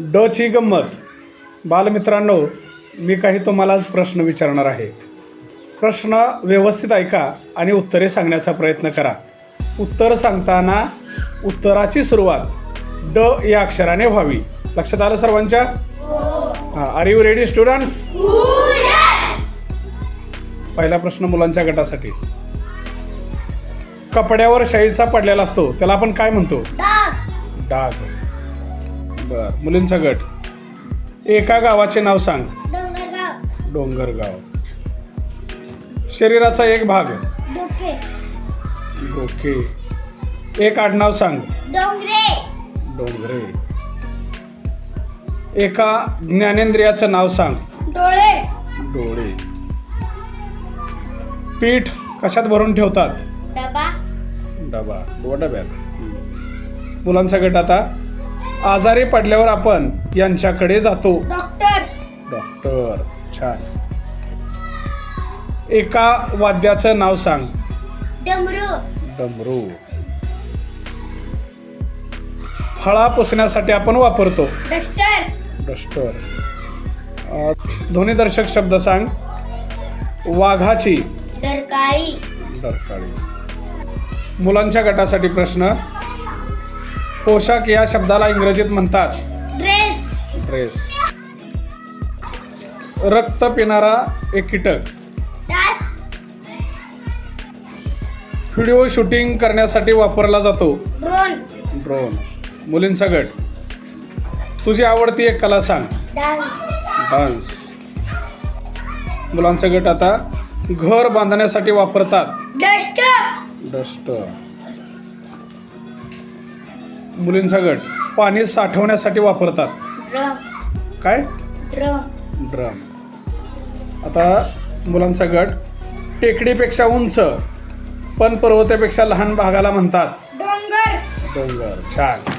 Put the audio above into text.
ड ची गंमत. बालमित्रांनो मी काही तुम्हाला आज प्रश्न विचारणार आहे. प्रश्न व्यवस्थित ऐका आणि उत्तरे सांगण्याचा प्रयत्न करा. उत्तर सांगताना उत्तराची सुरुवात ड या अक्षराने व्हावी. लक्षात आलं सर्वांच्या? हां आर यू रेडी स्टुडंट्स पहिला प्रश्न मुलांच्या गटासाठी. कपड्यावर शाईचा पडलेला असतो त्याला आपण काय म्हणतो? डाग. बर. मुलींचा गट. एका गावाचे नाव सांग. डोंगरगाव. डोंगरगाव. शरीराचा एक भाग. डोके. डोके. एक आडनाव सांग. डोंगरे. डोंगरे. एका ज्ञानेंद्रियाचं नाव सांग. डोळे. डोळे. पीठ कशात भरून ठेवतात? डबा. डबा. व डब्यात मुलांचा गट आता. आजारी पडल्यावर आपण यांच्याकडे जातो. डॉक्टर! डॉक्टर छान. एका वाद्याचं नाव सांग. डमरू. डमरू. फळा पुसण्यासाठी आपण वापरतो. डस्टर. डस्टर. अ, ध्वनिदर्शक शब्द सांग. वाघाची. डरकाळी डरकाळी मुलांच्या गटासाठी प्रश्न. पोशाख या शब्दाला इंग्रजीत म्हणतात. ड्रेस ड्रेस रक्त पिणारा एक कीटक. व्हिडिओ शूटिंग करण्यासाठी वापरला जातो. ड्रोन ड्रोन मुलींचा गट. तुझी आवडती एक कला सांग. डान्स मुलांचा गट आता घर बांधण्यासाठी वापरतात. डस्टर डस्ट मुलींचा गट. पाणी साठवण्यासाठी वापरतात. ड्रम. काय? ड्रम. ड्रम. आता मुलांचा गट. टेकडीपेक्षा उंच पण पर्वतापेक्षा लहान भागाला म्हणतात. डोंगर. डोंगर. छान.